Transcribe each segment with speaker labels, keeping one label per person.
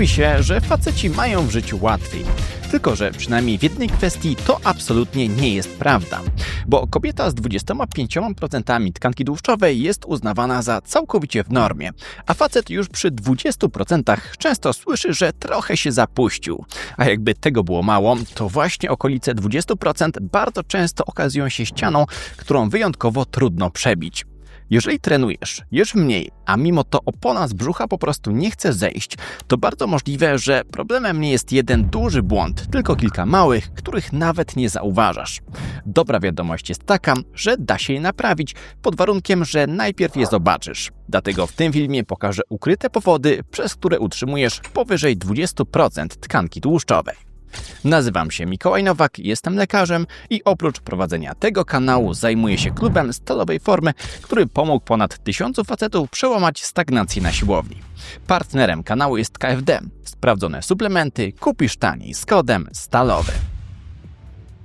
Speaker 1: Mówi się, że faceci mają w życiu łatwiej. Tylko, że przynajmniej w jednej kwestii to absolutnie nie jest prawda. Bo kobieta z 25% tkanki tłuszczowej jest uznawana za całkowicie w normie, a facet już przy 20% często słyszy, że trochę się zapuścił. A jakby tego było mało, to właśnie okolice 20% bardzo często okazują się ścianą, którą wyjątkowo trudno przebić. Jeżeli trenujesz, jesz mniej, a mimo to opona z brzucha po prostu nie chce zejść, to bardzo możliwe, że problemem nie jest jeden duży błąd, tylko kilka małych, których nawet nie zauważasz. Dobra wiadomość jest taka, że da się je naprawić, pod warunkiem, że najpierw je zobaczysz. Dlatego w tym filmie pokażę ukryte powody, przez które utrzymujesz powyżej 20% tkanki tłuszczowej. Nazywam się Mikołaj Nowak, jestem lekarzem i oprócz prowadzenia tego kanału zajmuję się klubem stalowej formy, który pomógł ponad tysiącu facetów przełamać stagnację na siłowni. Partnerem kanału jest KFD. Sprawdzone suplementy kupisz taniej z kodem stalowy.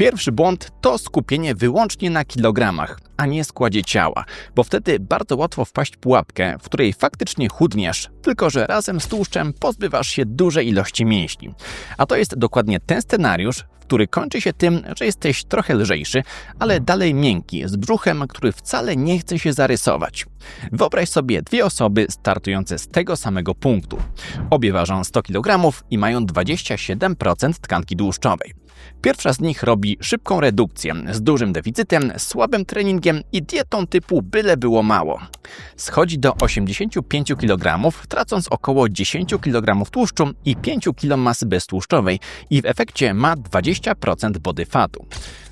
Speaker 1: Pierwszy błąd to skupienie wyłącznie na kilogramach, a nie składzie ciała, bo wtedy bardzo łatwo wpaść w pułapkę, w której faktycznie chudniesz, tylko że razem z tłuszczem pozbywasz się dużej ilości mięśni. A to jest dokładnie ten scenariusz, który kończy się tym, że jesteś trochę lżejszy, ale dalej miękki, z brzuchem, który wcale nie chce się zarysować. Wyobraź sobie dwie osoby startujące z tego samego punktu. Obie ważą 100 kg i mają 27% tkanki tłuszczowej. Pierwsza z nich robi szybką redukcję z dużym deficytem, słabym treningiem i dietą typu byle było mało. Schodzi do 85 kg, tracąc około 10 kg tłuszczu i 5 kg masy beztłuszczowej i w efekcie ma 20% body fatu.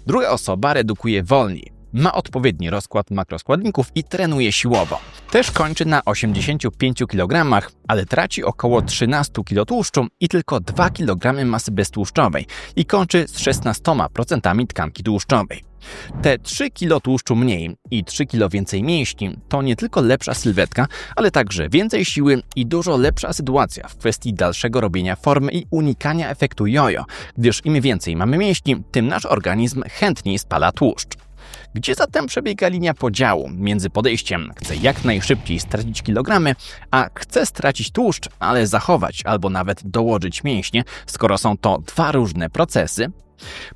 Speaker 1: Druga osoba redukuje wolniej, ma odpowiedni rozkład makroskładników i trenuje siłowo. Też kończy na 85 kg, ale traci około 13 kg tłuszczu i tylko 2 kg masy beztłuszczowej i kończy z 16% tkanki tłuszczowej. Te 3 kg tłuszczu mniej i 3 kg więcej mięśni to nie tylko lepsza sylwetka, ale także więcej siły i dużo lepsza sytuacja w kwestii dalszego robienia formy i unikania efektu jojo, gdyż im więcej mamy mięśni, tym nasz organizm chętniej spala tłuszcz. Gdzie zatem przebiega linia podziału między podejściem chcę jak najszybciej stracić kilogramy, a chcę stracić tłuszcz, ale zachować albo nawet dołożyć mięśnie, skoro są to dwa różne procesy?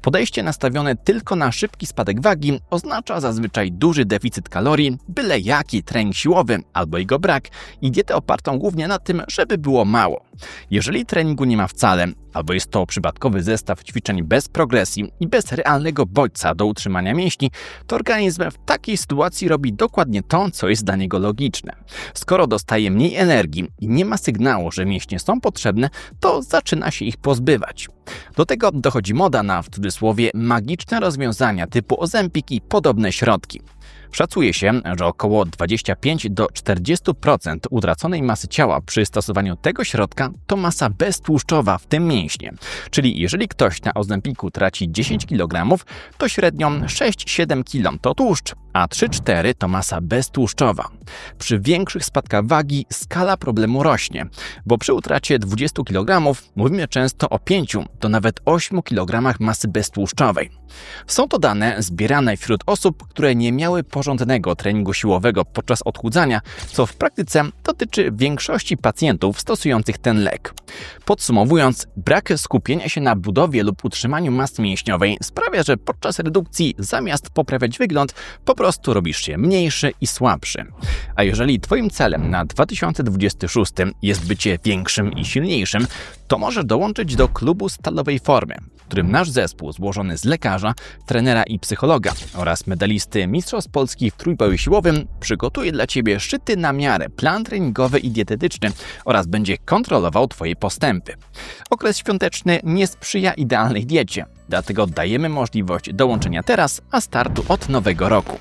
Speaker 1: Podejście nastawione tylko na szybki spadek wagi oznacza zazwyczaj duży deficyt kalorii, byle jaki trening siłowy albo jego brak i dietę opartą głównie na tym, żeby było mało. Jeżeli treningu nie ma wcale, albo jest to przypadkowy zestaw ćwiczeń bez progresji i bez realnego bodźca do utrzymania mięśni, to organizm w takiej sytuacji robi dokładnie to, co jest dla niego logiczne. Skoro dostaje mniej energii i nie ma sygnału, że mięśnie są potrzebne, to zaczyna się ich pozbywać. Do tego dochodzi moda na w cudzysłowie magiczne rozwiązania typu Ozempik i podobne środki. Szacuje się, że około 25 do 40% utraconej masy ciała przy stosowaniu tego środka to masa beztłuszczowa, w tym mięśnie. Czyli jeżeli ktoś na ozempiku traci 10 kg, to średnio 6-7 kg to tłuszcz, a 3-4 to masa beztłuszczowa. Przy większych spadkach wagi skala problemu rośnie, bo przy utracie 20 kg mówimy często o 5 do nawet 8 kg masy beztłuszczowej. Są to dane zbierane wśród osób, które nie miały porządnego treningu siłowego podczas odchudzania, co w praktyce dotyczy większości pacjentów stosujących ten lek. Podsumowując, brak skupienia się na budowie lub utrzymaniu masy mięśniowej sprawia, że podczas redukcji zamiast poprawiać wygląd, po prostu robisz się mniejszy i słabszy. A jeżeli Twoim celem na 2026 jest bycie większym i silniejszym, to możesz dołączyć do klubu stalowej formy, w którym nasz zespół złożony z lekarza, trenera i psychologa oraz medalisty Mistrzostw Polski w trójboju siłowym przygotuje dla Ciebie szyty na miarę plan treningowy i dietetyczny oraz będzie kontrolował Twoje postępy. Okres świąteczny nie sprzyja idealnej diecie, Dlatego dajemy możliwość dołączenia teraz, a startu od nowego roku.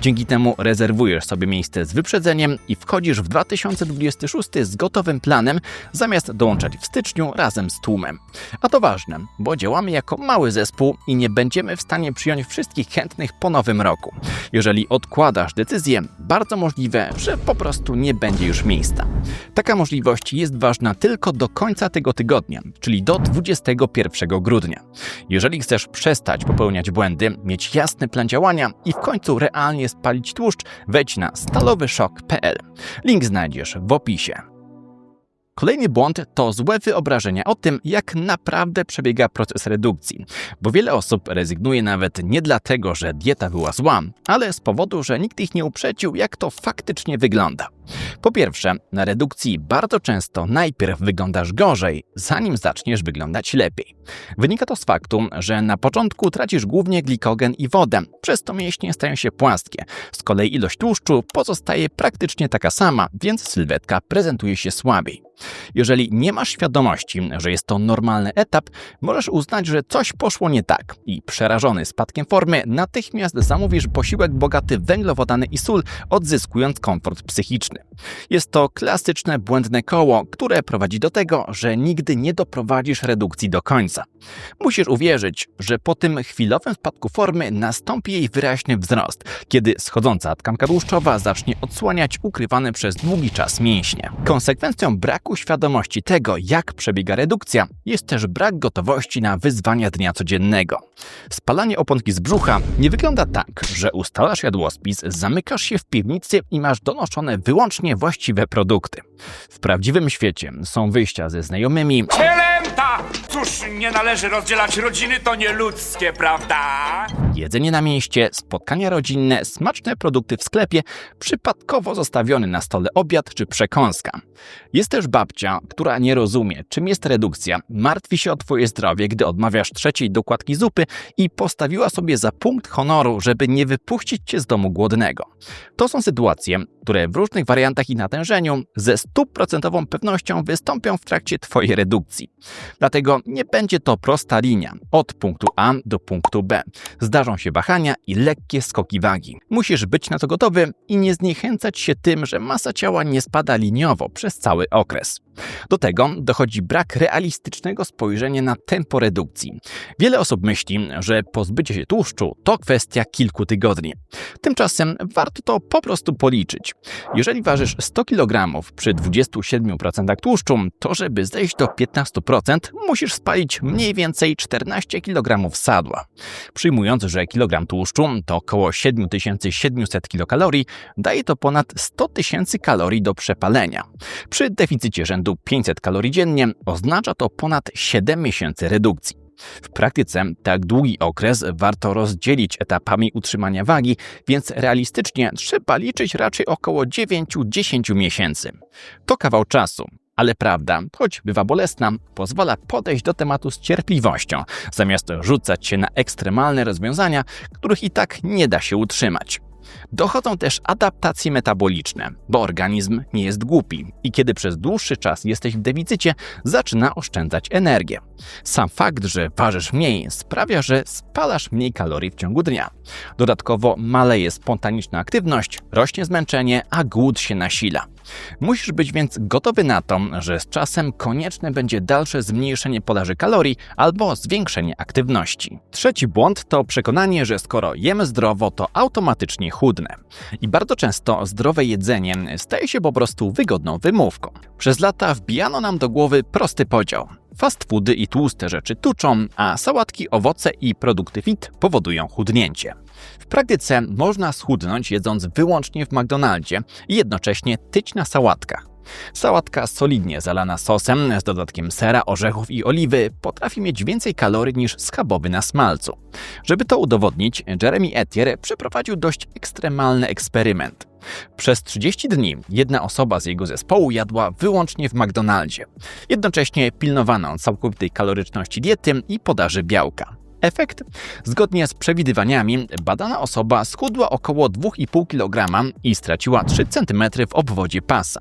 Speaker 1: Dzięki temu rezerwujesz sobie miejsce z wyprzedzeniem i wchodzisz w 2026 z gotowym planem, zamiast dołączać w styczniu razem z tłumem. A to ważne, bo działamy jako mały zespół i nie będziemy w stanie przyjąć wszystkich chętnych po nowym roku. Jeżeli odkładasz decyzję, bardzo możliwe, że po prostu nie będzie już miejsca. Taka możliwość jest ważna tylko do końca tego tygodnia, czyli do 21 grudnia. Jeżeli jeżeli chcesz przestać popełniać błędy, mieć jasny plan działania i w końcu realnie spalić tłuszcz, wejdź na stalowyszok.pl. Link znajdziesz w opisie. Kolejny błąd to złe wyobrażenia o tym, jak naprawdę przebiega proces redukcji, bo wiele osób rezygnuje nawet nie dlatego, że dieta była zła, ale z powodu, że nikt ich nie uprzedził, jak to faktycznie wygląda. Po pierwsze, na redukcji bardzo często najpierw wyglądasz gorzej, zanim zaczniesz wyglądać lepiej. Wynika to z faktu, że na początku tracisz głównie glikogen i wodę, przez to mięśnie stają się płaskie. Z kolei ilość tłuszczu pozostaje praktycznie taka sama, więc sylwetka prezentuje się słabiej. Jeżeli nie masz świadomości, że jest to normalny etap, możesz uznać, że coś poszło nie tak i przerażony spadkiem formy natychmiast zamówisz posiłek bogaty w węglowodany i sól, odzyskując komfort psychiczny. Jest to klasyczne błędne koło, które prowadzi do tego, że nigdy nie doprowadzisz redukcji do końca. Musisz uwierzyć, że po tym chwilowym spadku formy nastąpi jej wyraźny wzrost, kiedy schodząca tkanka tłuszczowa zacznie odsłaniać ukrywane przez długi czas mięśnie. Konsekwencją braku świadomości tego, jak przebiega redukcja, jest też brak gotowości na wyzwania dnia codziennego. Spalanie oponki z brzucha nie wygląda tak, że ustalasz jadłospis, zamykasz się w piwnicy i masz donoszone wyłącznie właściwe produkty. W prawdziwym świecie są wyjścia ze znajomymi,
Speaker 2: Cielęta! Cóż, nie należy rozdzielać rodziny, to nieludzkie, prawda?
Speaker 1: Jedzenie na mieście, spotkania rodzinne, smaczne produkty w sklepie, przypadkowo zostawiony na stole obiad czy przekąska. Jest też babcia, która nie rozumie, czym jest redukcja, martwi się o twoje zdrowie, gdy odmawiasz trzeciej dokładki zupy i postawiła sobie za punkt honoru, żeby nie wypuścić cię z domu głodnego. To są sytuacje, które w różnych wariantach i natężeniu ze stuprocentową pewnością wystąpią w trakcie twojej redukcji. Dlatego nie będzie to prosta linia od punktu A do punktu B. Zdarzą się wahania i lekkie skoki wagi. Musisz być na to gotowy i nie zniechęcać się tym, że masa ciała nie spada liniowo przez cały okres. Do tego dochodzi brak realistycznego spojrzenia na tempo redukcji. Wiele osób myśli, że pozbycie się tłuszczu to kwestia kilku tygodni. Tymczasem warto to po prostu policzyć. Jeżeli ważysz 100 kg przy 27% tłuszczu, to żeby zejść do 15%, musisz spalić mniej więcej 14 kg sadła. Przyjmując, że kilogram tłuszczu to około 7700 kilokalorii, daje to ponad 100 tysięcy kalorii do przepalenia. Przy deficycie rzędu 500 kalorii dziennie oznacza to ponad 7 miesięcy redukcji. W praktyce tak długi okres warto rozdzielić etapami utrzymania wagi, więc realistycznie trzeba liczyć raczej około 9-10 miesięcy. To kawał czasu, ale prawda, choć bywa bolesna, pozwala podejść do tematu z cierpliwością, zamiast rzucać się na ekstremalne rozwiązania, których i tak nie da się utrzymać. Dochodzą też adaptacje metaboliczne, bo organizm nie jest głupi i kiedy przez dłuższy czas jesteś w deficycie, zaczyna oszczędzać energię. Sam fakt, że ważysz mniej, sprawia, że spalasz mniej kalorii w ciągu dnia. Dodatkowo maleje spontaniczna aktywność, rośnie zmęczenie, a głód się nasila. Musisz być więc gotowy na to, że z czasem konieczne będzie dalsze zmniejszenie podaży kalorii albo zwiększenie aktywności. Trzeci błąd to przekonanie, że skoro jemy zdrowo, to automatycznie chudnę. I bardzo często zdrowe jedzenie staje się po prostu wygodną wymówką. Przez lata wbijano nam do głowy prosty podział. Fast foody i tłuste rzeczy tuczą, a sałatki, owoce i produkty fit powodują chudnięcie. W praktyce można schudnąć jedząc wyłącznie w McDonaldzie i jednocześnie tyć na sałatkach. Sałatka solidnie zalana sosem z dodatkiem sera, orzechów i oliwy potrafi mieć więcej kalorii niż schabowy na smalcu. Żeby to udowodnić, Jeremy Etier przeprowadził dość ekstremalny eksperyment. Przez 30 dni jedna osoba z jego zespołu jadła wyłącznie w McDonaldzie. Jednocześnie pilnowano całkowitej kaloryczności diety i podaży białka. Efekt? Zgodnie z przewidywaniami, badana osoba schudła około 2,5 kg i straciła 3 cm w obwodzie pasa.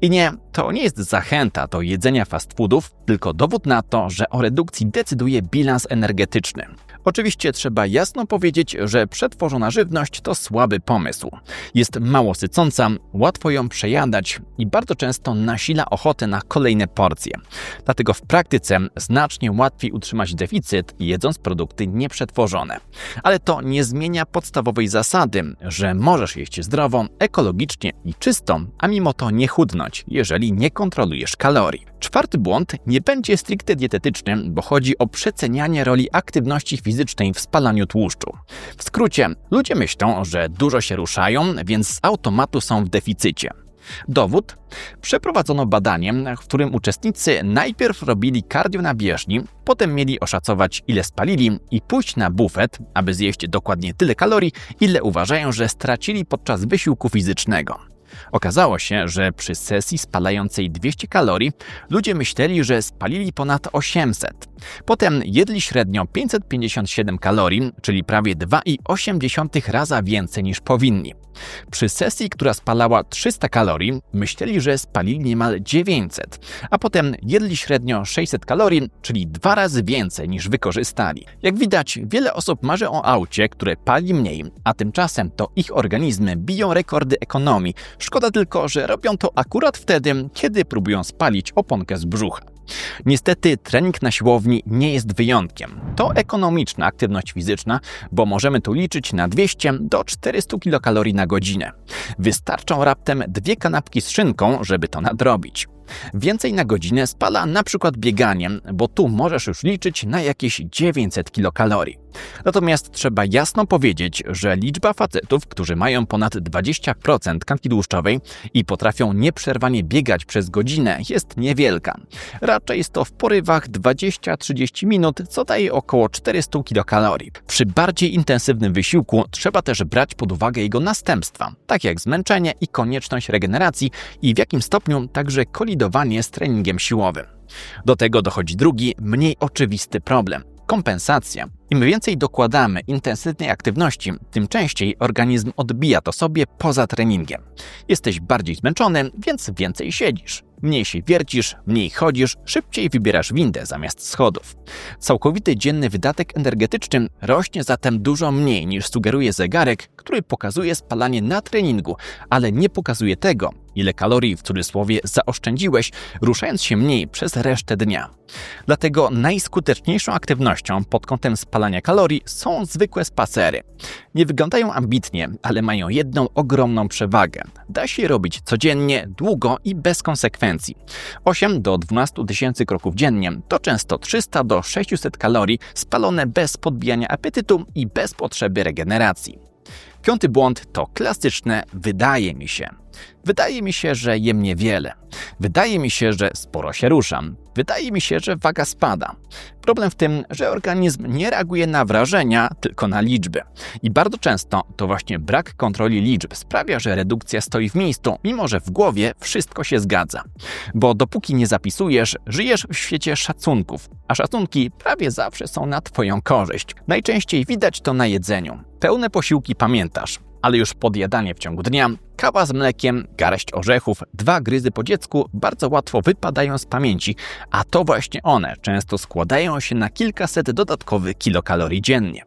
Speaker 1: I nie, to nie jest zachęta do jedzenia fast foodów, tylko dowód na to, że o redukcji decyduje bilans energetyczny. Oczywiście trzeba jasno powiedzieć, że przetworzona żywność to słaby pomysł. Jest mało sycąca, łatwo ją przejadać i bardzo często nasila ochotę na kolejne porcje. Dlatego w praktyce znacznie łatwiej utrzymać deficyt jedząc produkty nieprzetworzone. Ale to nie zmienia podstawowej zasady, że możesz jeść zdrowo, ekologicznie i czysto, a mimo to nie chudnąć, jeżeli nie kontrolujesz kalorii. Czwarty błąd nie będzie stricte dietetyczny, bo chodzi o przecenianie roli aktywności fizycznej w spalaniu tłuszczu. W skrócie, ludzie myślą, że dużo się ruszają, więc z automatu są w deficycie. Dowód? Przeprowadzono badanie, w którym uczestnicy najpierw robili kardio na bieżni, potem mieli oszacować, ile spalili i pójść na bufet, aby zjeść dokładnie tyle kalorii, ile uważają, że stracili podczas wysiłku fizycznego. Okazało się, że przy sesji spalającej 200 kalorii ludzie myśleli, że spalili ponad 800. Potem jedli średnio 557 kalorii, czyli prawie 2,8 raza więcej niż powinni. Przy sesji, która spalała 300 kalorii, myśleli, że spalili niemal 900, a potem jedli średnio 600 kalorii, czyli dwa razy więcej niż wykorzystali. Jak widać, wiele osób marzy o aucie, które pali mniej, a tymczasem to ich organizmy biją rekordy ekonomii. Szkoda tylko, że robią to akurat wtedy, kiedy próbują spalić oponkę z brzucha. Niestety trening na siłowni nie jest wyjątkiem. To ekonomiczna aktywność fizyczna, bo możemy tu liczyć na 200 do 400 kilokalorii na godzinę. Wystarczą raptem dwie kanapki z szynką, żeby to nadrobić. Więcej na godzinę spala na przykład bieganiem, bo tu możesz już liczyć na jakieś 900 kilokalorii. Natomiast trzeba jasno powiedzieć, że liczba facetów, którzy mają ponad 20% tkanki tłuszczowej i potrafią nieprzerwanie biegać przez godzinę, jest niewielka. Raczej jest to w porywach 20-30 minut, co daje około 400 kilokalorii. Przy bardziej intensywnym wysiłku trzeba też brać pod uwagę jego następstwa, tak jak zmęczenie i konieczność regeneracji i w jakim stopniu także kolidowanie z treningiem siłowym. Do tego dochodzi drugi, mniej oczywisty problem kompensacja. Im więcej dokładamy intensywnej aktywności, tym częściej organizm odbija to sobie poza treningiem. Jesteś bardziej zmęczony, więc więcej siedzisz. Mniej się wiercisz, mniej chodzisz, szybciej wybierasz windę zamiast schodów. Całkowity dzienny wydatek energetyczny rośnie zatem dużo mniej niż sugeruje zegarek, który pokazuje spalanie na treningu, ale nie pokazuje tego, ile kalorii w cudzysłowie zaoszczędziłeś, ruszając się mniej przez resztę dnia. Dlatego najskuteczniejszą aktywnością pod kątem spalania kalorii są zwykłe spacery. Nie wyglądają ambitnie, ale mają jedną ogromną przewagę. Da się robić codziennie, długo i bez konsekwencji. 8 do 12 tysięcy kroków dziennie to często 300 do 600 kalorii spalone bez podbijania apetytu i bez potrzeby regeneracji. Piąty błąd to klasyczne wydaje mi się. Wydaje mi się, że jem niewiele. Wydaje mi się, że sporo się ruszam. Wydaje mi się, że waga spada. Problem w tym, że organizm nie reaguje na wrażenia, tylko na liczby. I bardzo często to właśnie brak kontroli liczb sprawia, że redukcja stoi w miejscu, mimo że w głowie wszystko się zgadza. Bo dopóki nie zapisujesz, żyjesz w świecie szacunków, a szacunki prawie zawsze są na Twoją korzyść. Najczęściej widać to na jedzeniu. Pełne posiłki pamiętasz, ale już podjadanie w ciągu dnia, kawa z mlekiem, garść orzechów, dwa gryzy po dziecku bardzo łatwo wypadają z pamięci, a to właśnie one często składają się na kilkaset dodatkowych kilokalorii dziennie.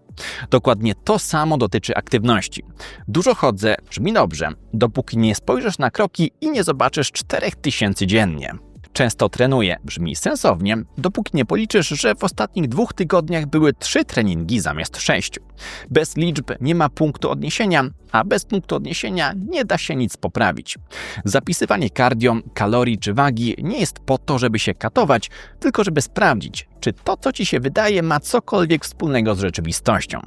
Speaker 1: Dokładnie to samo dotyczy aktywności. Dużo chodzę, brzmi dobrze, dopóki nie spojrzysz na kroki i nie zobaczysz 4000 dziennie. Często trenuję, brzmi sensownie, dopóki nie policzysz, że w ostatnich dwóch tygodniach były trzy treningi zamiast sześciu. Bez liczb nie ma punktu odniesienia, a bez punktu odniesienia nie da się nic poprawić. Zapisywanie cardio, kalorii czy wagi nie jest po to, żeby się katować, tylko żeby sprawdzić, czy to, co ci się wydaje, ma cokolwiek wspólnego z rzeczywistością.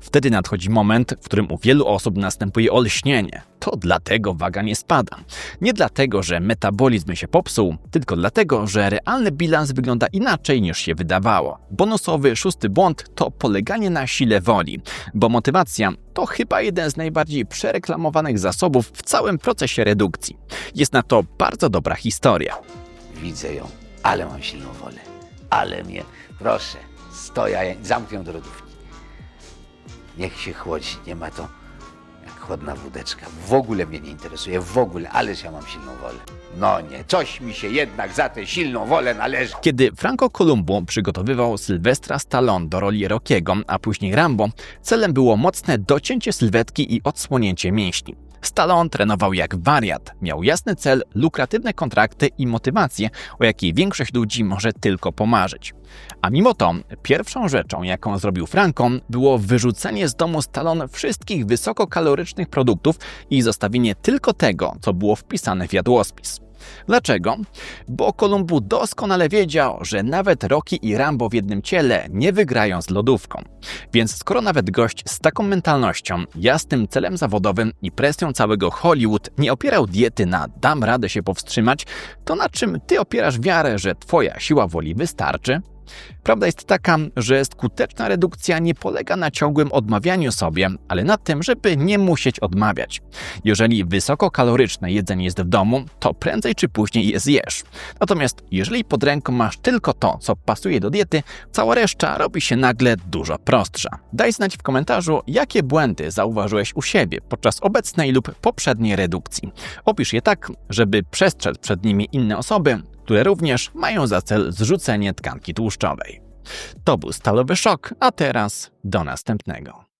Speaker 1: Wtedy nadchodzi moment, w którym u wielu osób następuje olśnienie. To dlatego waga nie spada. Nie dlatego, że metabolizm się popsuł, tylko dlatego, że realny bilans wygląda inaczej niż się wydawało. Bonusowy szósty błąd to poleganie na sile woli, bo motywacja to chyba jeden z najbardziej przereklamowanych zasobów w całym procesie redukcji. Jest na to bardzo dobra historia.
Speaker 3: Widzę ją, ale mam silną wolę. Ale mnie, proszę, stoję, zamknę do lodówki. Niech się chłodzi, nie ma to jak chłodna wódeczka. W ogóle mnie nie interesuje, w ogóle, ależ ja mam silną wolę. No nie, coś mi się jednak za tę silną wolę należy.
Speaker 1: Kiedy Franco Columbo przygotowywał Sylwestra Stallone do roli Rockiego, a później Rambo, celem było mocne docięcie sylwetki i odsłonięcie mięśni. Stallone trenował jak wariat, miał jasny cel, lukratywne kontrakty i motywację, o jakiej większość ludzi może tylko pomarzyć. A mimo to, pierwszą rzeczą, jaką zrobił Franco, było wyrzucenie z domu Stallone wszystkich wysokokalorycznych produktów i zostawienie tylko tego, co było wpisane w jadłospis. Dlaczego? Bo Kolumbu doskonale wiedział, że nawet Rocky i Rambo w jednym ciele nie wygrają z lodówką. Więc skoro nawet gość z taką mentalnością, jasnym celem zawodowym i presją całego Hollywood nie opierał diety na dam radę się powstrzymać, to na czym ty opierasz wiarę, że twoja siła woli wystarczy? Prawda jest taka, że skuteczna redukcja nie polega na ciągłym odmawianiu sobie, ale na tym, żeby nie musieć odmawiać. Jeżeli wysokokaloryczne jedzenie jest w domu, to prędzej czy później je zjesz. Natomiast jeżeli pod ręką masz tylko to, co pasuje do diety, cała reszta robi się nagle dużo prostsza. Daj znać w komentarzu, jakie błędy zauważyłeś u siebie podczas obecnej lub poprzedniej redukcji. Opisz je tak, żeby przestrzec przed nimi inne osoby, które również mają za cel zrzucenie tkanki tłuszczowej. To był Stalowy Szok, a teraz do następnego.